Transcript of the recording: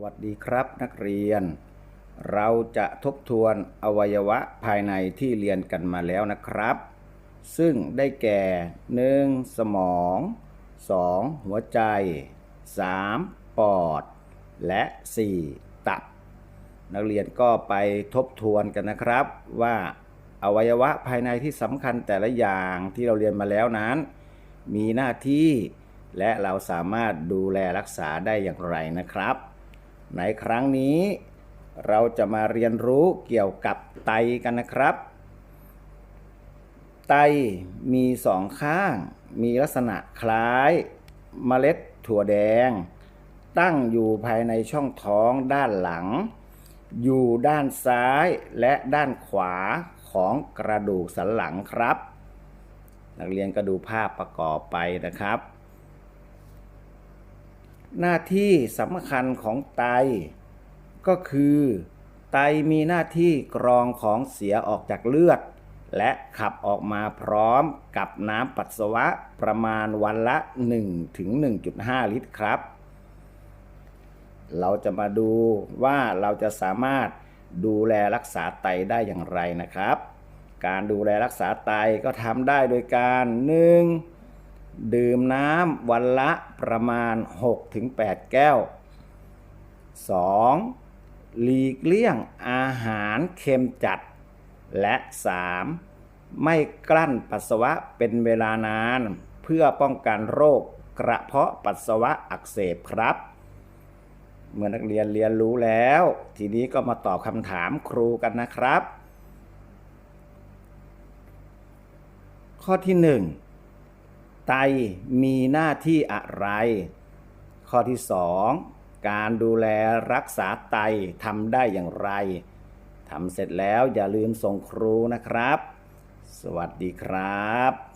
วัสดีครับนักเรียน เราจะทบทวนอวัยวะภายในที่เรียนกันมาแล้วนะครับ ซึ่งได้แก่ 1. สมอง 2. หัวใจ 3. ปอด และ 4. ตับ นักเรียนก็ไปทบทวนกันนะครับ ว่าอวัยวะภายในที่สำคัญแต่ละอย่างที่เราเรียนมาแล้วนั้น มีหน้าที่ และเราสามารถดูแลรักษาได้อย่างไรนะครับ ในครั้งนี้ เราจะมาเรียนรู้เกี่ยวกับไตกันนะครับ ไตมีสองข้าง มีลักษณะคล้ายเมล็ดถั่วแดง ตั้งอยู่ภายในช่องท้องด้านหลัง อยู่ด้านซ้ายและด้านขวาของกระดูกสันหลังครับ นักเรียนก็ดูภาพประกอบไปนะครับ หน้าที่สำคัญของไต ก็คือ ไตมีหน้าที่กรองของเสียออกจากเลือด และขับออกมาพร้อมกับน้ำปัสสาวะประมาณวันละ1ถึง1.5 ลิตรครับ เราจะมาดูว่าเราจะสามารถดูแลรักษาไตได้อย่างไรนะครับ การดูแลรักษาไตก็ทำได้โดยการ 1. ดื่มน้ำวันละประมาณ 6-8 แก้ว 2. หลีกเลี่ยงอาหารเค็มจัด และ 3. ไม่กลั้นปัสสาวะเป็นเวลานาน เพื่อป้องกันโรคกระเพาะปัสสาวะอักเสบครับ เมื่อนักเรียนเรียนรู้แล้ว ทีนี้ก็มาตอบคำถามครูกันนะครับ ข้อที่ 1 ไตมีหน้าที่อะไร ข้อที่ 2 การดูแลรักษาไตทำได้อย่างไรทำเสร็จแล้วอย่าลืมส่งครูนะครับ สวัสดีครับ